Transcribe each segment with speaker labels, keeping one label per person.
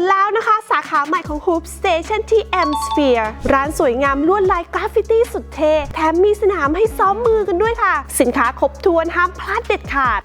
Speaker 1: ดแล้วนะคะ สาขาใหม่ของ Hoop Station ที่ M Sphere ร้านสวยงามลวดลายกราฟฟิตี้สุดเท่ แถมมีสนามให้ซ้อมมือกันด้วยค่ะ สินค้าครบถ้วนห้ามพลาดเด็ดขาด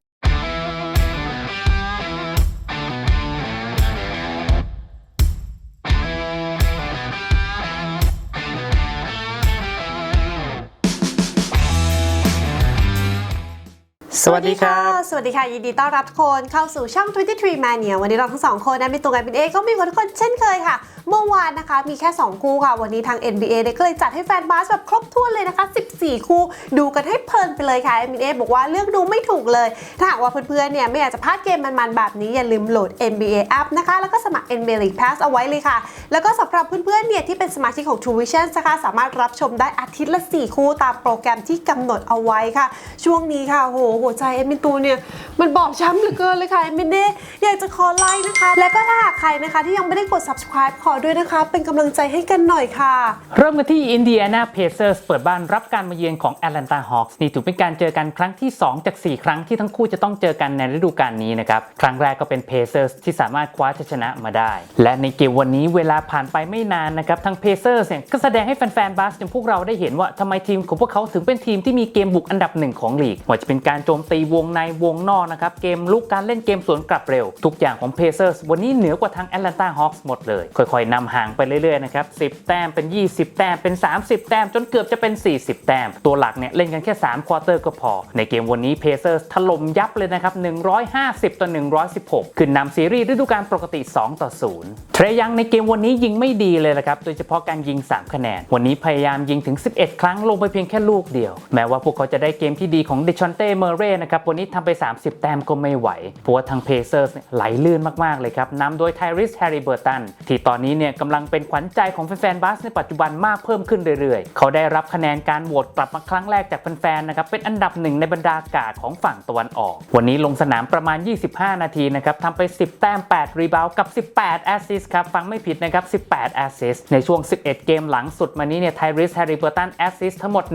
Speaker 2: สวัสดีค่ะ
Speaker 1: สวัสดีค่ะ ยินดีต้อนรับทุกคนเข้าสู่ช่อง 23 Mania วันนี้เราทั้งสองคนนะมีตัวกันเป็นเอก็มีคนทุกคนเช่นเคยค่ะเมื่อวานนะคะมีแค่ 2 คู่ค่ะ วันนี้ทาง NBA เนี่ยก็เลยจัดให้แฟนบาสแบบครบถ้วนเลยนะคะ 14 คู่ ดูกันให้เพลินไปเลยค่ะ NBA บอกว่าเลือกดูไม่ถูกเลย ถ้าหากว่าเพื่อนๆเนี่ยไม่อยากจะพลาดเกมมันๆแบบนี้อย่าลืมโหลด NBA app นะคะ แล้วก็สมัคร NBA League Pass เอาไว้เลยค่ะ แล้วก็สำหรับเพื่อนๆเนี่ยที่เป็นสมาชิกของ True Vision นะคะสามารถรับชมได้อาทิตย์ละ 4 คู่ตามโปรแกรมที่กำหนดเอาไว้ค่ะ ช่วงนี้ค่ะโหหัวใจเอมินตูเนี่ยมันบอบช้ำเหลือเกินเลยค่ะเอมินเน่อยากจะขอไลค์นะคะ และก็ถ้าหากใครนะคะที่ยังไม่ได้กด subscribe ขอด้วยนะคะ เป็นกำลังใจให้กันหน่อยค่ะ
Speaker 2: เริ่มกันที่อินเดียนาเพเซอร์สเปิดบ้านรับการมาเยือนของแอตแลนตาฮอ k ส์นี่ถือเป็นการเจอกันครั้งที่ 2 จาก 4 ครั้งที่ทั้งคู่จะต้องเจอกันในฤดูกาลนี้นะครับ ครั้งแรกก็เป็นเพเซอร์สที่สามารถคว้าชัยชนะมาได้ และในเกมวันนี้เวลาผ่านไปไม่นานนะครับทางเพเซอร์สเนี่ยก็แสดงให้แฟนๆบาสอย่างพวกเราได้เห็นว่าทำไมทีมของพวกเขาถึงเป็นทีมที่มีเกมบุกอันดับหนึ่งของลีกว่าจะเป็นการโจมตีวงในวงนอกนะครับเกมลุกการเล่นเกมสวนกลับเร็ว ทุกอย่างของเพเซอร์สวันนี้เหนือกว่าทางแอตแลนตาฮอ k ส์หมดเลยค่อยๆนำห่างไปเรื่อยๆนะครับ10 แต้มเป็น 20 แต้มเป็น 30 แต้ม จนเกือบจะเป็น 40 แต้ม ตัวหลักเนี่ยเล่นกันแค่3ควอเตอร์ก็พอ ในเกมวันนี้เพเซอร์สถล่มยับเลยนะครับ 150 ต่อ 116 ขึ้นนำซีรีส์ฤดูกาลปกติ 2 ต่อ 0 เทรยังในเกมวันนี้ยิงไม่ดีเลยละครับ โดยเฉพาะการยิง 3 คะแนน วันนี้พยายามยิงถึง 11 ครั้งลงไปเพียงแค่ลูกเดียว แม้ว่าพวกเขาจะได้เกมที่ดีของเดชอนเต้เมเร่นะครับวันนี้ทำไป 30 แต้มก็ไม่ไหวเพราะว่าทางเพเซอร์สไหลลื่นมากๆเลยครับนำโดยไทริสแฮร์ริเบอร์ตันที่ตอนนี้เนี่ยกำลังเป็นขวัญใจของแฟนๆบาสในปัจจุบันมากเพิ่มขึ้นเรื่อยๆ เขาได้รับคะแนนการโหวตกลับมาครั้งแรกจากแฟนๆนะครับเป็นอันดับหนึ่งในบรรดากาดของฝั่งตะวันออก วันนี้ลงสนามประมาณ 25 นาทีนะครับทำไป 10 แต้ม 8 รีบาวกับ 18 แอสซิสครับฟังไม่ผิดนะครับ 18 แอสซิสในช่วง 11 เกมหลังสุดมานี้เนี่ยไทริสแฮร์ริเบอร์ตันแอสซิสทั้งหมด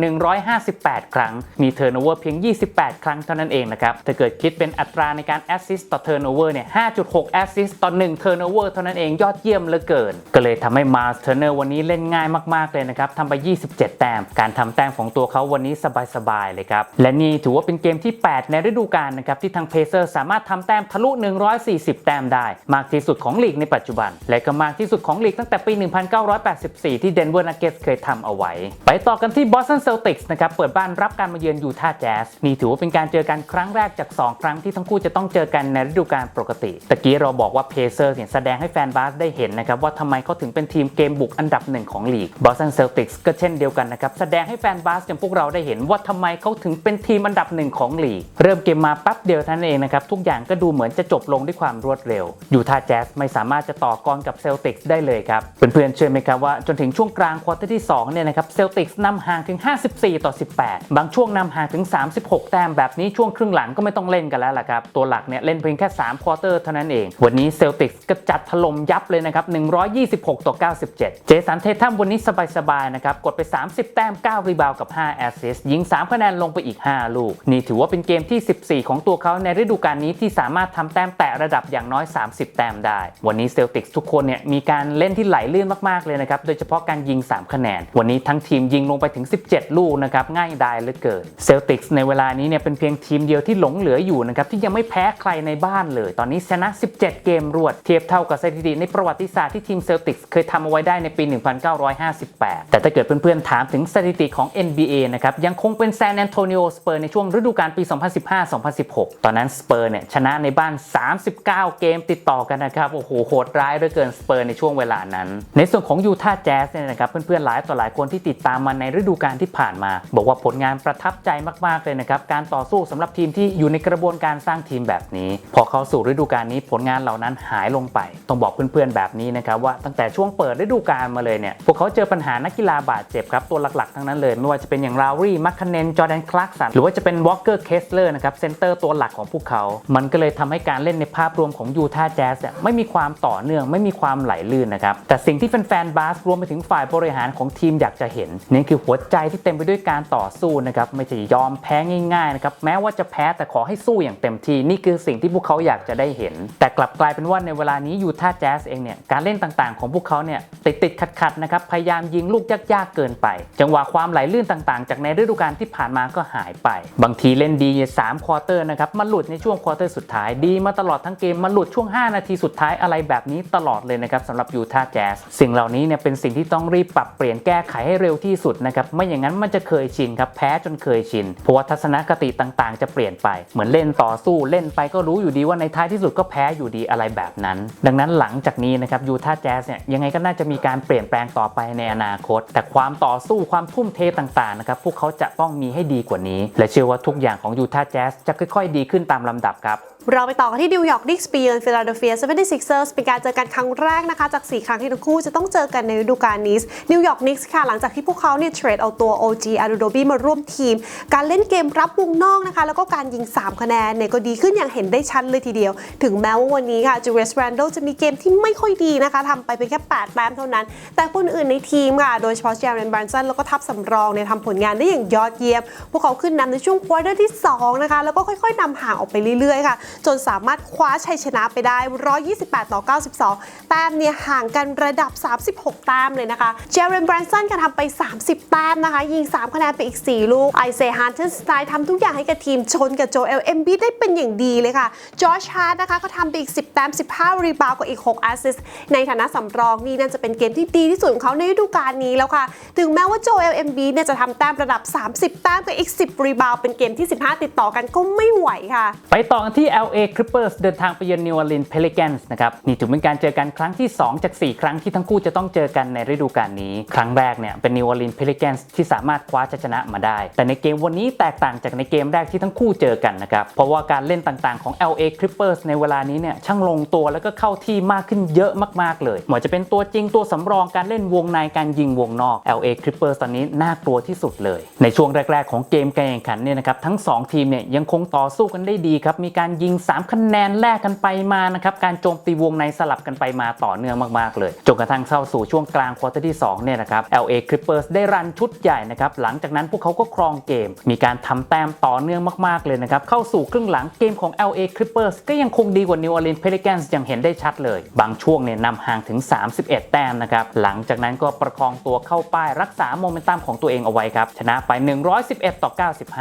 Speaker 2: 158 ครั้ง มีเทอร์โนเวอร์เพียง 28 ครั้งเท่านั้นเองนะครับถ้าเกิดคิดเป็นอัตราในการแอสซิสต่อเทอร์โนเวอร์เนี่ย5.6แอสซิสต่อ1เทอร์โนเวอร์เท่านั้นเองยอดเยี่ยมเหลือเกินก็เลยทำให้มาสเทอร์เนอร์วันนี้เล่นง่ายมากๆเลยนะครับทำไป 27 แต้ม การทำแต้มของตัวเขาวันนี้สบายๆเลยครับ และนี่ถือว่าเป็นเกมที่ 8 ในฤดูกาลนะครับที่ทางเพเซอร์สามารถทำแต้มทะลุ 140 แต้มได้ มากที่สุดของลีกในปัจจุบัน และก็มากที่สุดของลีกตั้งแต่ปี 1984 ที่เดนเวอร์นักเก็ตเคยทำเอาไว้ ไปต่อกันที่บอสตันเซลติกส์นะครับเปิดบ้านรับการมาเยือนยูทาห์แจ๊สนี่ถือว่าเป็นการเจอกันครั้งแรกจาก 2 ครั้งที่ทั้งคู่จะต้องเจอกันในฤดูกาลปกติตะกี้เราบอกว่าเพเซอร์เนี่ยแสดงให้แฟนบาสได้เห็นนะครับว่าทำไมเขาถึงเป็นทีมเกมบุกอันดับหนึ่งของลีกบอสตันเซลติกส์ก็เช่นเดียวกันนะครับ แสดงให้แฟนบาสอย่างพวกเราได้เห็นว่าทำไมเขาถึงเป็นทีมอันดับหนึ่งของลีก เริ่มเกมมาแป๊บเดียวท่านเองนะครับ ทุกอย่างก็ดูเหมือนจะจบลงด้วยความรวดเร็วยูทาแจ๊สไม่สามารถจะต่อกรกับเซลติกส์ได้เลยครับเพื่อนๆเชื่อไหมครับว่าจนถึงช่วงกลางควอเตอร์ที่2เนี่ยนะครับเซลติกส์นำห่างถึง 54 ต่อ 18 บางช่วงนำห่างถึง 36 แต้มแบบนี้ช่วงครึ่งหลังก็ไม่ต้องเล่นกันแล้วล่ะครับตัวหลักเนี่ยเล่นเพียงแค่3ควอเตอร์เท่านั้นเอง วันนี้เซลติกส์ก็จัดถล่มยับเลยนะครับ126 ต่อ 97 เจสันเททัมวันนี้สบายๆนะครับ กดไป 30 แต้ม 9 รีบาวกับ 5 แอสซิสยิง 3 คะแนนลงไปอีก 5 ลูก นี่ถือว่าเป็นเกมที่ 14 ของตัวเขาในฤดูกาลนี้ที่สามารถทำแต้มแตะระดับอย่างน้อย 30 แต้มได้ วันนี้เซลติกส์ทุกคนเนี่ยมีการเล่นที่ไหลลื่นมากๆเลยนะครับ โดยเฉพาะการยิง 3 คะแนน วันนี้ทั้งทีมยิงลงไปถึง 17 ลูกนะครับ ง่ายดายเหลือเกิน เซลติกส์ในเวลานี้เนี่ยเป็นเพียงทีมเดียวที่หลงเหลืออยู่นะครับที่ยังไม่แพ้ใครในบ้านเลย ตอนนี้ชนะ 17 เกมรวด เทียบเท่ากับสถิติในประวัติศาสตร์ที่ทีมเซลติกส์เคยทำเอาไว้ได้ในปี 1958 แต่ถ้าเกิดเพื่อนๆ ถามถึงสถิติของ NBA นะครับ ยังคงเป็นแซนแอนโตนิโอสเปอร์ในช่วงฤดูกาลปี 2015-2016 ตอนนั้นสเปอร์เนี่ยชนะในบ้าน 39 เกมติดต่อกันนะครับ โอ้โห โหดร้ายเหลือเกินสเปอร์ในช่วงเวลานั้น ในส่วนของยูทาห์แจ๊สเนี่ยนะครับ เพื่อนๆ หลายต่อหลายคนที่ติดตามมาในฤดูกาลที่ผ่านมา บอกว่าผลงานประทับใจมากๆเลยนะครับ การต่อสู้สำหรับทีมที่อยู่ในกระบวนการสร้างทีมแบบนี้ พอเข้าสู่ฤดูกาลนี้ผลงานเหล่านั้นหายลงไป ต้องบอกเพื่อนๆแบบนี้นะครับว่าตั้งแต่ช่วงเปิดฤดูกาลมาเลยเนี่ยพวกเขาเจอปัญหานักกีฬาบาดเจ็บครับตัวหลักๆทั้งนั้นเลยไม่ว่าจะเป็นอย่างลาวรี่มัคคเนนจอร์แดนคลาร์กสันหรือว่าจะเป็นวอลเกอร์เคสเลอร์นะครับเซนเตอร์ตัวหลักของพวกเขา มันก็เลยทำให้การเล่นในภาพรวมของยูทาห์แจ๊สเนี่ยไม่มีความต่อเนื่องไม่มีความไหลลื่นนะครับแต่สิ่งที่แฟนๆบาสรวมไปถึงฝ่ายบริหารของทีมอยากจะเห็นนี่คือหัวใจที่เต็มไปด้วยการต่อสู้นะครับไม่จะยอมแพ้ง่ายๆนะครับแม้ว่าจะแพ้แต่ขอให้สู้อย่างเต็มที่นี่คือสิ่งที่พวกเขาอยากจะได้เห็น แต่กลับกลายเป็นว่าในเวลานี้ยูทาห์แจ๊สเองเนี่ยการเล่นต่างๆ ของพวกเขาเนี่ยติดติดขัดขัดนะครับพยายามยิงลูกยากๆเกินไป จังหวะความไหลลื่นต่างๆ จากในฤดูกาลที่ผ่านมาก็หายไป บางทีเล่นดี3ควอเตอร์นะครับมาหลุดในช่วงควอเตอร์สุดท้ายดีมาตลอดทั้งเกมมาหลุดช่วง 5 นาทีสุดท้ายอะไรแบบนี้ตลอดเลยนะครับสำหรับยูทาห์แจ๊สสิ่งเหล่านี้เนี่ยเป็นสิ่งที่ต้องรีบปรับเปลี่ยนแก้ไขให้เร็วที่สุดนะครับไม่อย่างนั้นมันจะเคยชินครับแพ้จนเคยชินเพราะว่าทัศนคติต่างๆ จะเปลี่ยนไป เหมือนเล่นต่อสู้เล่นไปก็รู้อยู่ดีว่าในท้ายที่สุดก็แพ้อยู่ดีอะไรแบบนั้น ดังนั้นหลังจากนี้นะครับยูทาแจ๊สเนี่ยยังไงก็น่าจะมีการเปลี่ยนแปลงต่อไปในอนาคต แต่ความต่อสู้ความทุ่มเทต่างๆนะครับพวกเขาจะต้องมีให้ดีกว่านี้ และเชื่อว่าทุกอย่างของยูทาห์แจ๊สจะค่อย ๆ ดีขึ้นตามลำดับครับ
Speaker 1: เราไปต่อกันที่นิวยอร์กนิกส์เปียนฟิลาเดลเฟีย 76ers เป็นการเจอกันครั้งแรกนะคะ จาก 4 ครั้งที่ทั้งคู่จะต้องเจอกันในฤดูกาลนี้นิวยอร์กนิกส์ค่ะ หลังจากที่พวกเขาเนี่ยเทรดเอาตัว OG อารูโดบีมาร่วมทีม การเล่นเกมรับวงนอกนะคะ แล้วก็การยิง 3 คะแนนเนี่ยก็ดีขึ้นอย่างเห็นได้ชัดเลยทีเดียว ถึงแม้ว่าวันนี้ค่ะจูเวสแรนโดจะมีเกมที่ไม่ค่อยดีนะคะทำไปเป็นแค่ 8 แต้มเท่านั้น แต่คนอื่นในทีมค่ะ โดยเฉพาะเจเรนบรันสันแล้วก็ทัพสำรองเนี่ยทำผลงานได้อย่างยอดเยี่ยม พวกเขาขึ้นนำในช่วงควอเตอร์ที่สองนะคะแล้วก็ค่อย ๆนำห่างออกไปเรื่อยๆค่ะจนสามารถคว้าชัยชนะไปได้ 128 ต่อ 92 แต้มเนี่ยห่างกันระดับ 36 แต้มเลยนะคะ เจเรนแบรนสันก็ทำไป 30 แต้มนะคะ ยิง 3 คะแนนไปอีก 4 ลูก ไอเซฮันเทนสไตน์ทำทุกอย่างให้กับทีมชนกับโจเอลเอ็มบีได้เป็นอย่างดีเลยค่ะ จอร์จฮาร์ดนะคะก็ทำไปอีก 10 แต้ม 15 รีบาวกับอีก 6 แอสซิสในฐานะสำรองนี่น่าจะเป็นเกมที่ดีที่สุดของเขาในฤดูกาลนี้แล้วค่ะ ถึงแม้ว่าโจเอลเอ็มบีเนี่ยจะทำแต้มระดับ 30 แต้มกับอีก 10 รีบาวเป็นเกมที่ 15 ติดต่อกันก็ไม่ไหวค่ะ
Speaker 2: ไปต่อกันที่ LA Clippers เดินทางไปเยือน New Orleans Pelicans นะครับนี่ถือเป็นการเจอกันครั้งที่ 2 จาก 4 ครั้งที่ทั้งคู่จะต้องเจอกันในฤดูกาลนี้ ครั้งแรกเนี่ยเป็น New Orleans Pelicans ที่สามารถคว้าชัยชนะมาได้ แต่ในเกมวันนี้แตกต่างจากในเกมแรกที่ทั้งคู่เจอกันนะครับเพราะว่าการเล่นต่างๆของ LA Clippers ในเวลานี้เนี่ยช่างลงตัวแล้วก็เข้าที่มากขึ้นเยอะมากๆเลยเหมือนจะเป็นตัวจริงตัวสำรองการเล่นวงในการยิงวงนอก LA Clippers ตอนนี้น่ากลัวที่สุดเลย ในช่วงแรก ๆ ของเกมการแข่งขันเนี่ยนะครับทั้งสองทีมเนี่ยยังคงต่อสู้กันได้ดีครับมีการยิงิง 3 คะแนนแลกกันไปมานะครับการโจมตีวงในสลับกันไปมาต่อเนื่องมากๆเลยจนกระทั่งเข้าสู่ช่วงกลางควอเตอร์ที่2เนี่ยนะครับ LA Clippers ได้รันชุดใหญ่นะครับหลังจากนั้นพวกเขาก็ครองเกม มีการทำแต้มต่อเนื่องมากๆเลยนะครับเข้าสู่ครึ่งหลังเกมของ LA Clippers ก็ยังคงดีกว่า New Orleans Pelicans อย่างเห็นได้ชัดเลย บางช่วงเนี่ยนำห่างถึง 31 แต้มนะครับหลังจากนั้นก็ประคองตัวเข้าป้ายรักษาโมเมนตัมของตัวเองเอาไว้ครับชนะไป 111 ต่อ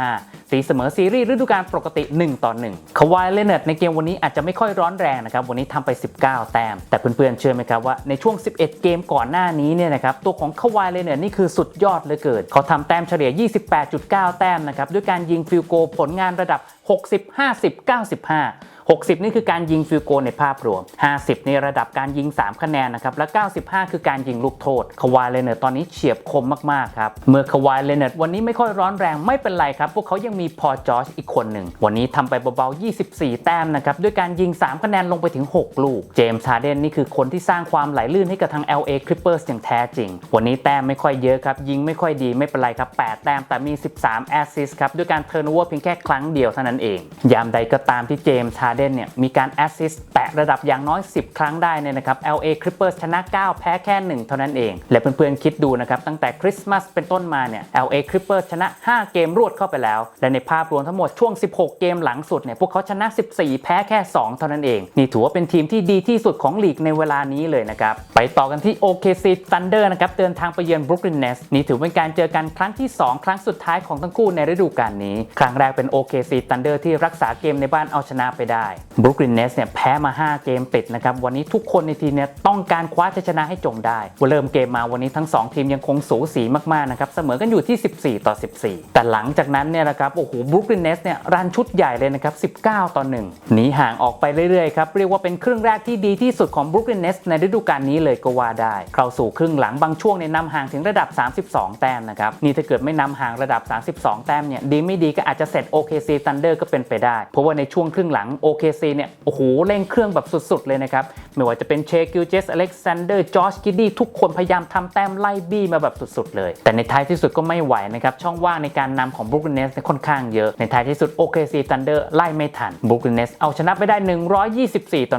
Speaker 2: 95สีเสมอซีรีส์ฤดูกาลปกติ 1 ต่อ 1คาวายเลเนตในเกมวันนี้อาจจะไม่ค่อยร้อนแรงนะครับ วันนี้ทำไป 19 แต้ม แต่เพื่อนๆเชื่อไหมครับว่าในช่วง 11 เกมก่อนหน้านี้เนี่ยนะครับ ตัวของคาวายเลเนตนี่คือสุดยอดเลยเกิด เขาทำแต้มเฉลี่ย 28.9 แต้มนะครับ ด้วยการยิงฟิลโกผลงานระดับ 60 50 95 60 นี่คือการยิงฟิลโกลในภาพรวม 50 ในระดับการยิง 3 คะแนนนะครับ และ 95 คือการยิงลูกโทษคาวายเลเนตตอนนี้เฉียบคมมากๆครับ เมื่อคาวายเลเนตวันนี้ไม่ค่อยร้อนแรงไม่เป็นไรครับ พวกเขายังมีพอจอชอีกคนหนึ่ง วันนี้ทำไปเบาๆ 24 แต้มนะครับ ด้วยการยิง 3 คะแนนลงไปถึง 6 ลูก เจมส์ฮาร์เดนนี่คือคนที่สร้างความไหลลื่นให้กับทาง LA Clippers อย่างแท้จริง วันนี้แต้มไม่ค่อยเยอะครับ ยิงไม่ค่อยดีไม่เป็นไรครับ 8 แต้มแต่มี 13 แอสซิสต์ครับ ด้วยการเทิร์นโอเวอร์เพียงแค่ครั้งเดียวเท่านั้นเอง ยามใดก็ตามที่เจมส์ฮาร์เดนเนี่ยมีการแอสซิสต์แตะระดับอย่างน้อย 10 ครั้งได้เนี่ยนะครับ LA Clippers ชนะ 9 แพ้แค่ 1 เท่านั้นเอง และเพื่อนๆคิดดูนะครับ ตั้งแต่คริสต์มาสเป็นต้นมาเนี่ย LA Clippers ชนะ 5 เกมรวดเข้าไปแล้ว และในภาพรวมทั้งหมดช่วง 16 เกมหลังสุดเนี่ยพวกเขาชนะ 14 แพ้แค่ 2 เท่านั้นเอง นี่ถือว่าเป็นทีมที่ดีที่สุดของลีกในเวลานี้เลยนะครับไปต่อกันที่ OKC Thunder นะครับเดินทางไปเยือน Brooklyn Nets นี่ถือเป็นการเจอกันครั้งที่ 2 ครั้งสุดท้ายของทั้งคู่ในฤดูกาลนี้ ครั้งแรกเป็น OKC Thunder ที่รักษาเกมในบ้านเอาชนะไปได้ Brooklyn Nets เนี่ยแพ้มา 5 เกมติดนะครับ วันนี้ทุกคนในทีมเนี่ยต้องการคว้าชัยชนะให้จงได้ว่าเริ่มเกมมาวันนี้ทั้ง 2 ทีมยังคงสูสีมากๆนะครับ เสมอกันอยู่ที่ 14 ต่อ 14 แต่หลังจากนั้นเนี่ยนะครับโอ้โห Brooklyn Nets เนี่ยรันชุดใหญ่เลยนะครับ 19 ต่อ 1 หนีห่างออกไปเรื่อยๆครับ เรียกว่าเป็นครึ่งแรกที่ดีที่สุดของ Brooklyn Nets ในฤดูกาลนี้เลยก็ว่าได้ เข้าสู่ครึ่งหลังบางช่วงเนี่ยนำห่างถึงระดับ 32 แต้มนะครับนี่ถ้าเกิดไม่นำห่างระดับ 32 แต้มเนี่ยดีไม่ดีก็อาจจะเสร็จ OKC Thunder ก็เป็นไปได้ เพราะว่าในช่วงครึ่งหลัง OKC เนี่ยโอ้โหเร่งเครื่องแบบสุดๆ เลยนะครับ ไม่ว่าจะเป็นเชกิลเจสอเล็กซานเดอร์จอร์จกิดดี้ทุกคนพยายามทำแต้มไล่บี้มาแบบสุดๆ เลย แต่ในท้ายที่สุดก็ไม่ไหวนะครับ ช่องว่างในการนำของบรูคลินเนสค่อนข้างเยอะ ในท้ายที่สุด OKC Thunder ไล่ไม่ทันบรูคลินเนสเอาชนะไปได้ 124 ต่อ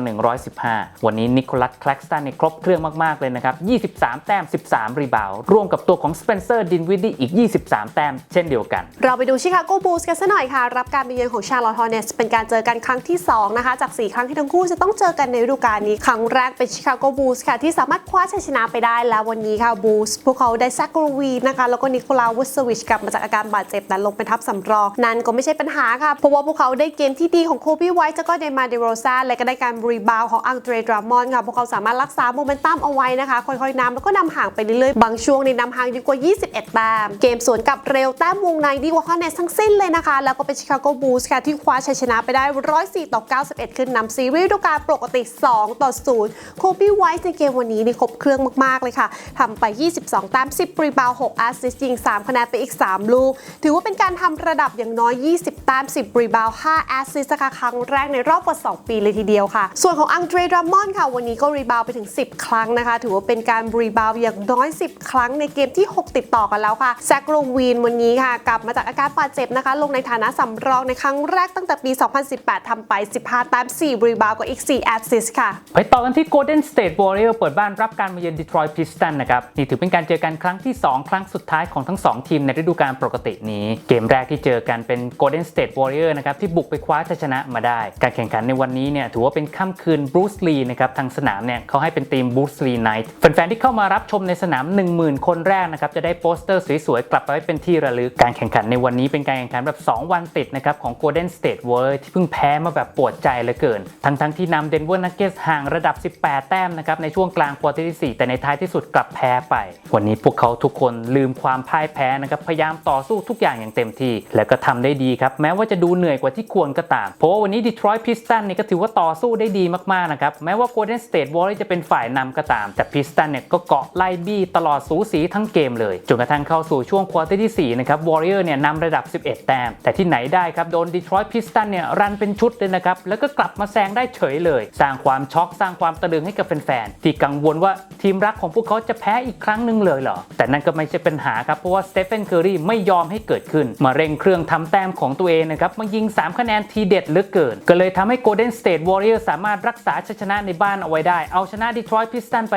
Speaker 2: 115 วันนี้นิโคลัสแคลกสตันในครบเครื่องมากๆเลยนะครับ 23 แต้ม 13 รีบาวร่วมกับตัวของสเปนเซอร์ดินวิดดี้อีก 23 แต้มเช่นเดียวกัน
Speaker 1: เราไปดูชิคาโกบูลส์กันสักหน่อยค่ะรับการเยือนของชาร์ลอตฮอร์เนสเป็นการเจอกันครั้งที่2 นะคะ จาก 4 ครั้งที่ทั้งคู่จะต้องเจอกันในฤดูกาลนี้ ครั้งแรกเป็นชิคาโกบูลส์ค่ะ ที่สามารถคว้าชัยชนะไปได้แล้ววันนี้ค่ะบูลส์พวกเขาได้แซกโกวีนะคะ แล้วก็นิโคลาวุสวิชกลับมาจากอาการบาดเจ็บแต่ลงเป็นทัพสำรอง นั่นก็ไม่ใช่ปัญหาค่ะ เพราะว่าพวกเขาได้เกมที่ดีของโคบี้ไวท์แล้วก็เดมาเดโรซาและก็ได้การรีบาวของอังเดรดรามอนค่ะพวกเขาสามารถรักษาโมเมนตัมเอาไว้นะคะค่อยๆนำแล้วก็นำห่างไปเรื่อยๆบางช่วงในนำห่างดีกว่า 21แต้มเกมสวนกลับเร็วแต้มวงในดีกว่าฮอร์เนสทั้งสิ้นเลยนะคะ แล้วก็เป็นชิคาโกบูลส์ค่ะที่คว้าชัยชนะไปได้104ต่อ91 ขึ้นนำซีรีส์ดูกาลปกติ 2 ต่อ 0 โคบี้ไวท์ในเกมวันนี้นี่ครบเครื่องมากๆเลยค่ะทำไป 22 แต้ม 10 รีบาว 6 แอสซิสต์ยิง 3 คะแนนไปอีก 3 ลูก ถือว่าเป็นการทำระดับอย่างน้อย 20 แต้ม 10 รีบาว 5 แอสซิสต์คะครั้งแรกในรอบกว่า 2 ปีเลยทีเดียวค่ะ ส่วนของอังเดรดรามอนค่ะ วันนี้ก็รีบาวไปถึง 10 ครั้งนะคะ ถือว่าเป็นการรีบาวอย่างน้อย 10 ครั้งในเกมที่ 6 ติดต่อกันแล้วค่ะแซกโรวีนวันนี้ค่ะ กลับมาจากอาการบาดเจ็บนะคะ ลงในฐานะสำรองในครั้งแรกตั้งแต่ปี 2018ทำไป15 แต้ม 4 รีบาวกับอีก 4 แอสซิสค่ะ
Speaker 2: ไปต่อกันที่ Golden State Warrior เปิดบ้านรับการมาเยือน Detroit Pistons นะครับ นี่ถือเป็นการเจอกันครั้งที่ 2 ครั้งสุดท้ายของทั้ง 2 ทีมในฤดูกาลปกตินี้ เกมแรกที่เจอกันเป็น Golden State Warrior นะครับ ที่บุกไปคว้าชัยชนะมาได้ การแข่งขันในวันนี้เนี่ยถือว่าเป็นค่ำคืน Bruce Lee นะครับ ทางสนามเนี่ยเขาให้เป็นทีม Bruce Lee Night แฟนๆที่เข้ามารับชมในสนาม 10,000 คนแรกนะครับจะได้โปสเตอร์สวยๆกลับไปเป็นที่ระลึกการแข่งขันในวันนี้เป็นการแข่งขันแบบ 2 วันติดนะครับของ Golden State Warrior ที่เพิ่งแพ้มาแบบปวดใจเหลือเกิน ทั้งๆที่นำ Denver Nuggets ห่างระดับ 18 แต้มนะครับในช่วงกลางควอเตอร์ที่ 4 แต่ในท้ายที่สุดกลับแพ้ไป วันนี้พวกเขาทุกคนลืมความพ่ายแพ้นะครับพยายามต่อสู้ทุกอย่างอย่างเต็มที่ แล้วก็ทำได้ดีครับ แม้ว่าจะดูเหนื่อยกว่าที่ควรก็ตาม เพราะว่าวันนี้ Detroit Pistons เนี่ยก็ถือว่าต่อสู้ได้ดีมากๆนะครับแม้ว่า Golden State Warriors จะเป็นฝ่ายนำก็ตาม แต่ Pistons เนี่ยก็เกาะไล่บี้ตลอดสูสีทั้งเกมเลยจนกระทั่งเข้าสู่ช่วงควอเตอร์ที่4นะครับ Warrior เนี่ยนำระดับ 11 แต้มแต่ที่ไหนได้ครับโดน Detroit Pistons เนี่ยรันเป็นชุดเลยนะครับ แล้วก็กลับมาแซงได้เฉยเลย สร้างความช็อกสร้างความตะลึงให้กับแฟนๆที่กังวลว่าทีมรักของพวกเขาจะแพ้อีกครั้งหนึ่งเลยเหรอ แต่นั่นก็ไม่ใช่ปัญหาครับเพราะว่าสเตฟ e n นเคอรีไม่ยอมให้เกิดขึ้น มาเร่งเครื่องทำแต้มของตัวเองนะครับมายิง 3 คะแนนทีเด็ดเหลือเกิน ก็เลยทำให้ Golden State Warriors สามารถรักษาชัยชนะในบ้านเอาไว้ได้ เอาชนะ Detroit Pistons ไป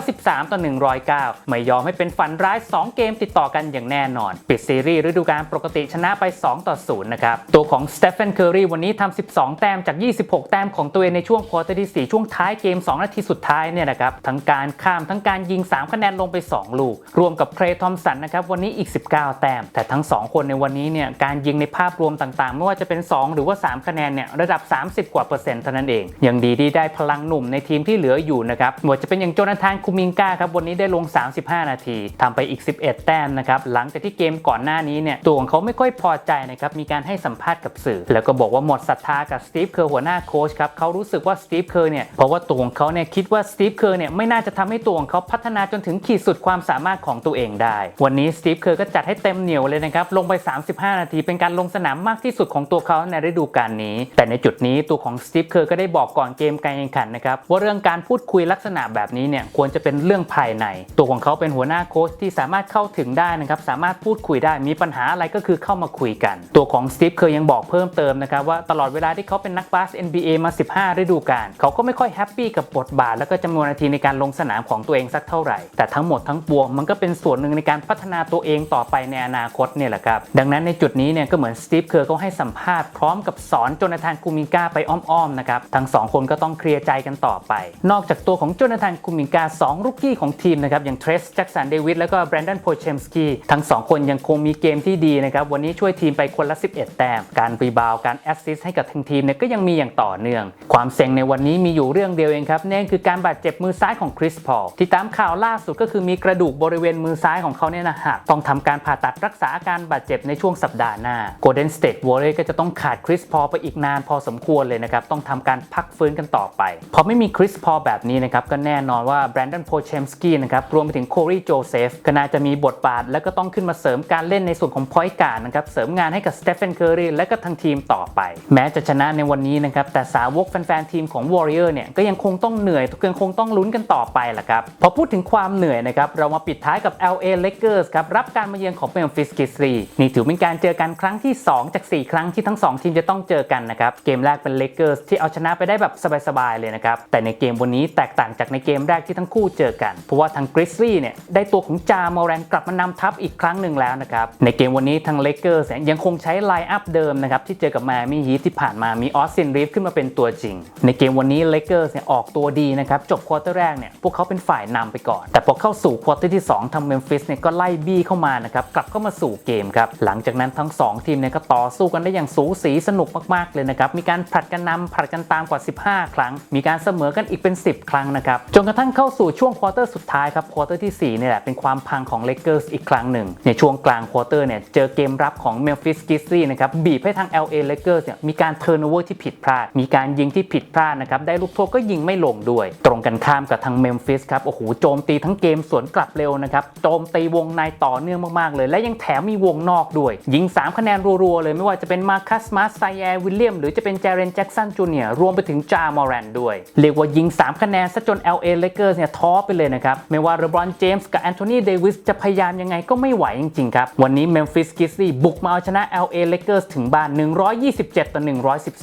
Speaker 2: 113 ต่อ 109 ไม่ยอมให้เป็นฝันร้าย 2 เกมติดต่อกันอย่างแน่นอน ปิดซีรีส์ฤดูกาลปกติชนะไป 2 ต่อ 0 นะครับ ตัวของสเตฟ e n นเคอรีวันนี้ทำ12แต้มจาก 26 แต้มของตัวเองในช่วงควอเตอร์ที่ 4 ช่วงท้ายเกม 2 นาทีสุดท้ายเนี่ยนะครับทั้งการข้ามทั้งการยิง 3 คะแนนลงไป 2 ลูก รวมกับเครทอมสันนะครับวันนี้อีก 19 แต้ม แต่ทั้ง 2 คนในวันนี้เนี่ยการยิงในภาพรวมต่างๆ ไม่ว่าจะเป็น 2 หรือว่า 3 คะแนนเนี่ยระดับ 30 กว่าเปอร์เซ็นต์เท่านั้นเองยังดีที่ได้พลังหนุ่มในทีมที่เหลืออยู่นะครับไม่ว่าจะเป็นอย่างโจนาธานคูมิงกาครับวันนี้ได้ลง 35 นาทีทำไปอีก 11 แต้มนะครับหลังจากที่เกมก่อนหน้านี้เนี่ยตัวของเขาไม่ค่อยพอใจนะครับมีการให้สัมภาษณ์กับสื่อ แล้วก็บอกว่าหมดศรัทธากับสตีฟเคอร์หัวหน้าโค้ชครับเขารู้สึกว่าสตีฟเคอร์เนี่ยเพราะว่าตัวของเขาเนี่ยคิดว่าสตีฟเคอร์เนี่ยไม่น่าจะทำให้ตัวของเขาพัฒนาจนถึงขีดสุดความสามารถของตัวเองได้ วันนี้สตีฟเคอร์ก็จัดให้เต็มเหนียวเลยนะครับลงไป 35 นาทีเป็นการลงสนามมากที่สุดของตัวเขาในฤดูกาลนี้ แต่ในจุดนี้ตัวของสตีฟเคอร์ก็ได้บอกก่อนเกมการแข่งขันนะครับว่าเรื่องการพูดคุยลักษณะแบบนี้เนี่ยควรจะเป็นเรื่องภายใน ตัวของเขาเป็นหัวหน้าโค้ชที่สามารถเข้าถึงได้นะครับสามารถพูดคุยได้มีปัญหาอะไรก็คือเข้ามาคุยกัน ตัวของสตีฟเคอร์ยังบอกเพิ่มเติมนะครับว่าตลอดเวลาที่เขาเป็นนักบาส NBA มา 15 ฤดูกาลเขาก็ไม่ค่อยแฮปปี้กับบทบาท แล้วก็จำนวนนาทีในการลงสนามของตัวเองสักเท่าไหร่ แต่ทั้งหมดทั้งปวงมันก็เป็นส่วนหนึ่งในการพัฒนาตัวเองต่อไปในอนาคตเนี่ยแหละครับ ดังนั้นในจุดนี้เนี่ยก็เหมือนสตีฟเคอร์เขาให้สัมภาษณ์พร้อมกับสอนโจนาธานคูมิงกาไปอ้อมๆนะครับทั้งสองคนก็ต้องเคลียร์ใจกันต่อไป นอกจากตัวของโจนาธานคูมิงกาสองรุกกี้ของทีมนะครับอย่างเทรสแจ็กสันเดวิดแล้วก็แบรนดอนโพเชมสกี้ทั้งสองคนยังคงมีเกมที่ดีนะครับวันนี้ช่วยทีมไปคนละ 11 แต้มการรีบาวการแอสซิสต์ให้กับทั้งทีมเนี่ยก็ยังมีอย่างต่อเนื่อง ความเซ็งในวันนี้มีอยู่เรื่องเดียวเองครับนั่นคือการบาดเจ็บมือซ้ายของคริสพอลที่ตามข่าวล่าสุดก็คือมีกระดูกบริเวณมือซ้ายของเขาเนี่ยนะหักต้องทำการผ่าตัดรักษาอาการบาดเจ็บในช่วงสัปดาห์หน้า Golden State Warriors ก็จะต้องขาดคริสพอลไปอีกนานพอสมควรเลยนะครับต้องทำการพักฟื้นกันต่อไปพอไม่มีคริสพอลแบบนี้นะครับก็แน่นอนว่าแบรนดอนโพเชมสกี้นะครับรวมไปถึงโครีโจเซฟก็น่าจะมีบทบาท และก็ต้องขึ้นมาเสริมการเล่นในส่วนของพอยต์การ์ดนะครับเสริมงานให้กับสเตฟ e n นเคอรีและก็ทางทีมต่อไป แม้จะชนะในในวันนี้นะครับ แต่สาวกแฟนๆทีมของ Warrior เนี่ยก็ยังคงต้องเหนื่อยยังคงต้องลุ้นกันต่อไปแหละครับ พอพูดถึงความเหนื่อยนะครับ เรามาปิดท้ายกับ LA Lakers ครับ รับการมาเยือนของ Memphis Grizzlies นี่ถือเป็นการเจอกันครั้งที่ 2 จาก 4 ครั้งที่ทั้ง 2 ทีมจะต้องเจอกันนะครับ เกมแรกเป็น Lakers ที่เอาชนะไปได้แบบสบายๆเลยนะครับ แต่ในเกมวันนี้แตกต่างจากในเกมแรกที่ทั้งคู่เจอกัน เพราะว่าทาง Grizzlies เนี่ยได้ตัวของจามอแรนกลับมานำทัพอีกครั้งหนึ่งแล้วนะครับ ในเกมวันนี้ทาง Lakers ยยังคงใช้ไลน์อัพเดิมนะครับที่เจอกับ Miami Heat ที่ผ่านมามีออสซินรีฟขึ้นมาเป็นตัวจริง ในเกมวันนี้ Lakers เนี่ยออกตัวดีนะครับจบควอเตอร์แรกเนี่ยพวกเขาเป็นฝ่ายนำไปก่อน แต่พอเข้าสู่ควอเตอร์ที่ 2ทางเมมฟิสเนี่ยก็ไล่บี้เข้ามานะครับกลับเข้ามาสู่เกมครับหลังจากนั้นทั้ง 2 ทีมเนี่ยก็ต่อสู้กันได้อย่างสูสีสนุกมากๆเลยนะครับมีการผลัดกันนำผลัดกันตามกว่า 15 ครั้ง มีการเสมอกันอีกเป็น 10 ครั้งนะครับจนกระทั่งเข้าสู่ช่วงควอเตอร์สุดท้ายครับควอเตอร์ที่4เนี่ยแหละเป็นความพังของ Lakers อีกครั้งหนึ่งในช่วงกลางควอเตอร์เนี่ยเจอเกมรับของ Memphis Grizzlies นะครับบีบให้ทาง LA Lakers เนี่ยมีการเทิร์นเวอร์ที่ผิดพลาด มีการยิงที่ผิดพลาดนะครับได้ลูกโทษก็ยิงไม่ลงด้วย ตรงกันข้ามกับทาง Memphis ครับโอ้โหโจมตีทั้งเกมสวนกลับเร็วนะครับโจมตีวงในต่อเนื่องมากๆเลย และยังแถมมีวงนอกด้วย ยิง 3 คะแนนรัวๆเลยไม่ว่าจะเป็นมาคัสมาสไซแอร์วิลเลียมหรือจะเป็นเจเรนแจ็กสันจูเนียร์รวมไปถึงจามอรันด้วย เรียกว่ายิง 3 คะแนนซะจน LA Lakers เนี่ยท้อไปเลยนะครับไม่ว่าเรบรอนเจมส์กับแอนโทนีเดวิสจะพยายามยังไงก็ไม่ไหวจริงๆครับวันนี้ Memphis Grizzlies บุกมาเอาชนะ LA Lakers ถึงบ้าน 127ต่อ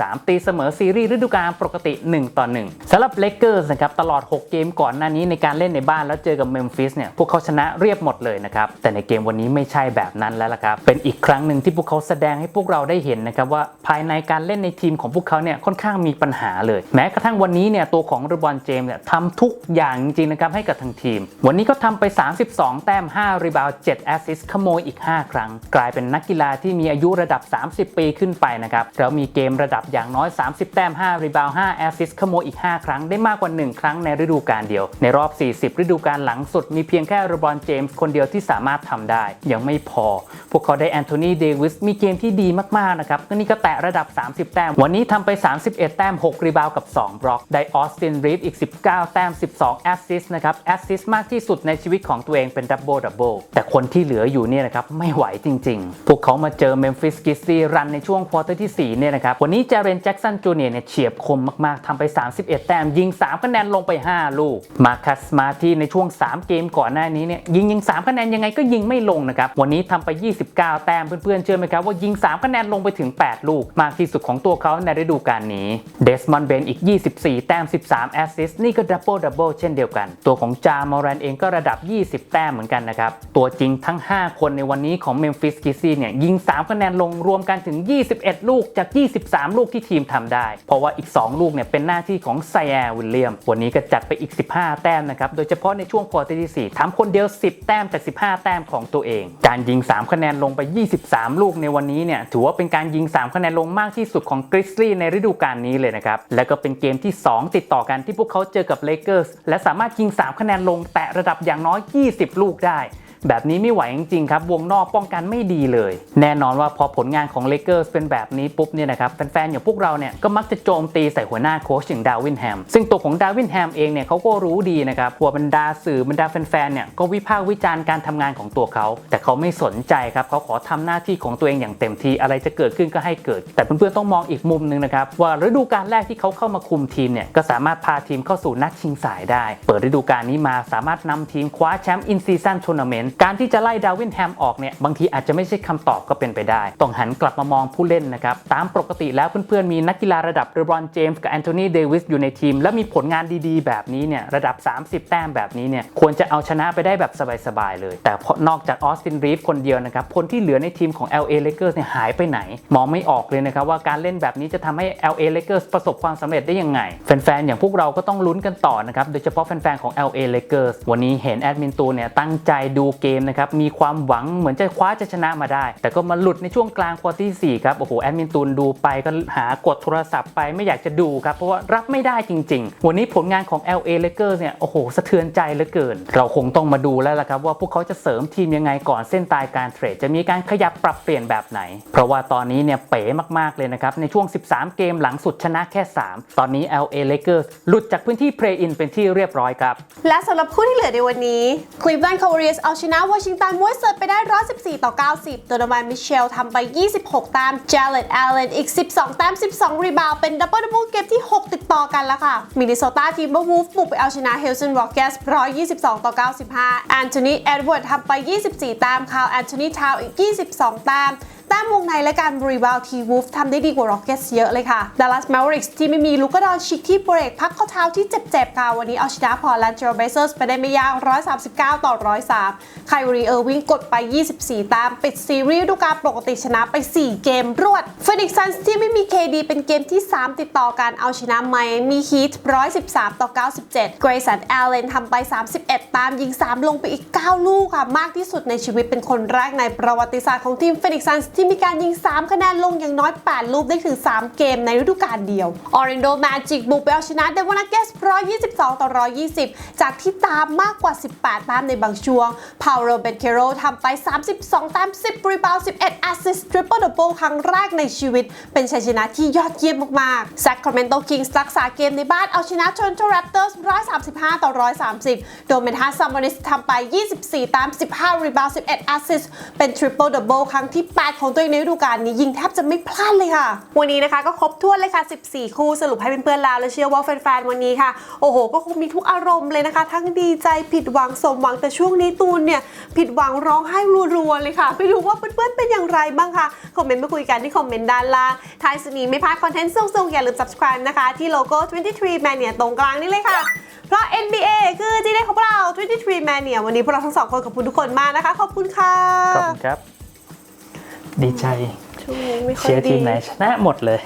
Speaker 2: 3 ตีเสมอซีรีส์ฤดูกาลปกติ 1 ต่อ 1สำหรับ Lakers นะครับตลอด 6 เกมก่อนหน้านี้ในการเล่นในบ้านแล้วเจอกับ Memphis เนี่ยพวกเขาชนะเรียบหมดเลยนะครับแต่ในเกมวันนี้ไม่ใช่แบบนั้นแล้วล่ะครับเป็นอีกครั้งหนึ่งที่พวกเขาแสดงให้พวกเราได้เห็นนะครับว่าภายในการเล่นในทีมของพวกเขาเนี่ยค่อนข้างมีปัญหาเลย แม้กระทั่งวันนี้เนี่ยตัวของเรบอนเจมส์เนี่ยทำทุกอย่างจริงๆนะครับให้กับทางทีม วันนี้ก็ทำไป 32 แต้ม 5 รีบาวด์7แอสซิสต์ขโมยอีก 5 ครั้ง กลายเป็นนักกีฬาที่มีอายุระดับ 30 ปีขึ้นไปนะครับแล้วมีเกมระดับอย่างน้อย 30 แต้ม 5 รีบาวด์5แอสซิสต์ขโมยอีก 5 ครั้งได้มากกว่า 1 ครั้งในฤดูกาลเดียว ในรอบ 40 ฤดูกาลหลังสุดมีเพียงแค่เรบอนเจมส์คนเดียวที่สามารถทำได้ ยังไม่พอ พวกเขาได้แอนโทนีเดวิสมีเกมที่ดีมาก ๆ นะครับก็นี่ก็แตะระดับ 30 แต้ม วันนี้ทำไป 31 แต้ม 6 รีบาวกับ 2 บล็อก ได้ออสตินรีฟอีก 19 แต้ม 12 แอสซิสต์นะครับแอสซิสต์มากที่สุดในชีวิตของตัวเองเป็นดับเบิลดับเบิลแต่คนที่เหลืออยู่เนี่ยนะครับไม่ไหวจริง ๆ พวกเขามาเจอเมมฟิสกิสซี่รันในช่วงควอเตอร์ที่4เนี่ยนะครับวันนี้เจเรนแจ็กสันจูเนียร์เนี่ยเฉียบคมมากๆทำไป 31 แต้ม ยิง 3 คะแนนลงไป 5 ลูก มาคัสมาที่ในช่วง 3 เกมก่อนหน้านี้เนี่ยยิงยิง 3 คะแนนยังไงก็ยิงไม่ลงนะครับ วันนี้ทำไป 29 แต้มเพื่อนๆเชื่อไหมครับว่ายิง 3 คะแนนลงไปถึง 8 ลูก มากที่สุดของตัวเขาในฤดูกาลนี้เดสมอนเบนอีก 24 แต้ม 13 แอสซิสต์นี่ก็ดับเบิลดับเบิลเช่นเดียวกัน ตัวของจามอรันเองก็ระดับ 20 แต้มเหมือนกันนะครับตัวจริงทั้ง 5 คนในวันนี้ของเมมฟิสกิซี่เนี่ยยิง 3 คะแนนลงรวมกันถึง 21 ลูกจาก 23 ลูกที่ทีมทำได้ เพราะว่าอีก 2 ลูกเนี่ยเป็นหน้าที่ของไซแอร์วิลเลียม วันนี้ก็จัดไปอีก 15 แต้มนะครับ โดยเฉพาะในช่วงควอเตอร์ที่ 4ทำคนเดียว 10 แต้มจาก 15 แต้มของตัวเอง การยิง 3 คะแนนลงไป 23 ลูกในวันนี้เนี่ยถือว่าเป็นการยิง 3 คะแนนลงมากที่สุดของกริซลี่ในฤดูกาลนี้เลยนะครับและก็เป็นเกมที่ 2 ติดต่อกันที่พวกเขาเจอกับเลเกอร์สและสามารถยิง 3 คะแนนลงแตะระดับอย่างน้อย 20 ลูกได้ แบบนี้ไม่ไหวจริงๆครับ วงนอกป้องกันไม่ดีเลย แน่นอนว่าพอผลงานของเลเกอร์สเป็นแบบนี้ปุ๊บเนี่ยนะครับแฟนๆอย่างพวกเราเนี่ยก็มักจะโจมตีใส่หัวหน้าโค้ชอย่างดาวินแฮมซึ่งตัวของดาวินแฮมเองเนี่ยเขาก็รู้ดีนะครับว่าบรรดาสื่อบรรดาแฟนๆเนี่ยก็วิพากษ์วิจารณ์การทำงานของตัวเขา แต่เขาไม่สนใจครับเขาขอทำหน้าที่ของตัวเองอย่างเต็มที่อะไรจะเกิดขึ้นก็ให้เกิด แต่เพื่อนๆต้องมองอีกมุมหนึงนะครับว่าฤดูกาลแรกที่เขาเข้ามาคุมทีมเนี่ยก็สามารถพาทีมเข้าสู่นัดชิงสายได้ เปิดฤดูกาลนี้มาสามารถนำทีมคว้าแชมป์อินซีซันทัวร์นาเมนต์การที่จะไล่ดาวินแฮมออกเนี่ยบางทีอาจจะไม่ใช่คำตอบก็เป็นไปได้ ต้องหันกลับมามองผู้เล่นนะครับ ตามปกติแล้วเพื่อนๆ มีนักกีฬาระดับเรบรอนเจมส์กับแอนโทนีเดวิสอยู่ในทีม และมีผลงานดีๆ แบบนี้เนี่ยระดับ 30 แต้มแบบนี้เนี่ยควรจะเอาชนะไปได้แบบสบายๆเลย แต่พอนอกจากออสตินรีฟคนเดียวนะครับคนที่เหลือในทีมของ LA Lakers เนี่ยหายไปไหน มองไม่ออกเลยนะครับว่าการเล่นแบบนี้จะทำให้ LA Lakers ประสบความสำเร็จได้ยังไง แฟนๆ อย่างพวกเราก็ต้องลุ้นกันต่อนะครับโดยเฉพาะแฟนๆ ของ LA Lakers วันนี้เห็นแอดมินตูเนี่ยตั้งใจดูเกมนะครับมีความหวังเหมือนจะคว้าจะชนะมาได้ แต่ก็มาหลุดในช่วงกลางควอเตอร์ที่4ครับโอ้โหแอดมินตูนดูไปก็หากดโทรศัพท์ไปไม่อยากจะดูครับเพราะว่ารับไม่ได้จริง ๆ วันนี้ผลงานของ LA Lakers เนี่ยโอ้โหสะเทือนใจเหลือเกิน เราคงต้องมาดูแล้วล่ะครับว่าพวกเขาจะเสริมทีมยังไงก่อนเส้นตายการเทรดจะมีการขยับปรับเปลี่ยนแบบไหน เพราะว่าตอนนี้เนี่ยเป๋มากๆเลยนะครับในช่วง 13 เกมหลังสุดชนะแค่ 3 ตอนนี้ LA Lakers หลุดจากพื้นที่ Play-in เป็นที่เรียบร้อยครับ
Speaker 1: และสำหรับคู่ที่เหลือในวันนี้ Cleveland Cavaliers เอาชนะวอชิงตันมวยเซิร์ฟไปได้ 114 ต่อ 90 โดนวันมิเชลทำไป 26 แต้มเจเลตแอลเลนอีก 12 แต้ม 12 รีบาว เป็นดับเบิลดับเบิลเกมที่ 6 ติดต่อกันแล้วค่ะ มินนิโซตาทีมเบอร์วูฟบุกไปเอาชนะเฮลซันร็อกเกส122 ต่อ 95 แอนโทนีเอ็ดเวิร์ดทำไป 24 แต้มคาวแอนโทนีทาวอีก 22 แต้ม แต้มวงในและการรีบาวทีวูฟทำได้ดีกว่า Rockets เยอะเลยค่ะ Dallas Mavericks ที่ไม่มีลูกกระดอนชิกที่เบรกพักข้อเท้าที่เจ็บๆค่ะ วันนี้เอาชนะพอร์แลนด์เทรลเบเซอร์สไปได้ไม่ยาก 139 ต่อ 103ไคลรีเออร์วิงกดไป 24แต้มปิดซีรีส์ดูกาลปกติชนะไป 4 เกมรวด Phoenix Suns ที่ไม่มี KD เป็นเกมที่ 3 ติดต่อกันเอาชนะไมมีฮีท113 ต่อ 97 Grayson Allen ทำไป 31 ตามยิง 3 ลงไปอีก 9 ลูกค่ะ มากที่สุดในชีวิตเป็นคนแรกในประวัติศาสตร์ของทีม Phoenix Suns ที่มีการยิง 3 คะแนนลงอย่างน้อย 8 ลูกได้ถึง 3 เกมในฤดูกาลเดียว Orlando Magic บุกไปเอาชนะ Denver Nuggets 122ต่อ120จากที่ตามมากกว่า 18ต้มในบางช่วง Paolo Bencaro ทำไป 32ต้ม10 รีบาวด์11 assist triple double ครั้งแรกในชีวิต เป็นชัยชนะที่ยอดเยี่ยมมากๆ Sacramento Kings รักษาเกมในบ้านเอาชนะ Toronto Raptors 135 ต่อ 130 โดเมนทาซัมมอนิสทำไป 24 ตาม 15 รีบาวด์11 assist เป็น triple double ครั้งที่ 8 ของตัวเองในฤดูกาลนี้ยิงแทบจะไม่พลาดเลยค่ะ วันนี้นะคะก็ครบถ้วนเลยค่ะ 14 คู่สรุปให้เพื่อนๆแล้วและเชื่อว่าแฟนๆวันนี้ค่ะ โอ้โห ก็คงมีทุกอารมณ์เลยนะคะ ทั้งดีใจผิดหวังสมหวังแต่ช่วงนี้ตูนเนี่ยผิดหวังร้องไห้รัวๆเลยค่ะไปดูว่าเพื่อนๆเป็นอย่างไรบ้างคะคอมเมนต์มาคุยกันที่คอมเมนต์ด้านล่างท้ายสุดนี้ไม่พลาดคอนเทนต์ส่งๆอย่าลืม subscribe นะคะที่โลโก้ 23 Mania ตรงกลางนี่เลยค่ะเพราะ NBA คือจีเดของพวกเรา 23 Mania วันนี้พวกเราทั้งสองคนขอบคุณทุกคนมากนะคะ ขอบคุณค่ะ
Speaker 2: ขอบคุณครับ ดีใจ
Speaker 1: ช่วงนี้ไม่ค่อ
Speaker 2: เชี
Speaker 1: ย
Speaker 2: ยร์
Speaker 1: ดี
Speaker 2: ทีมไหนชนะหมดเลย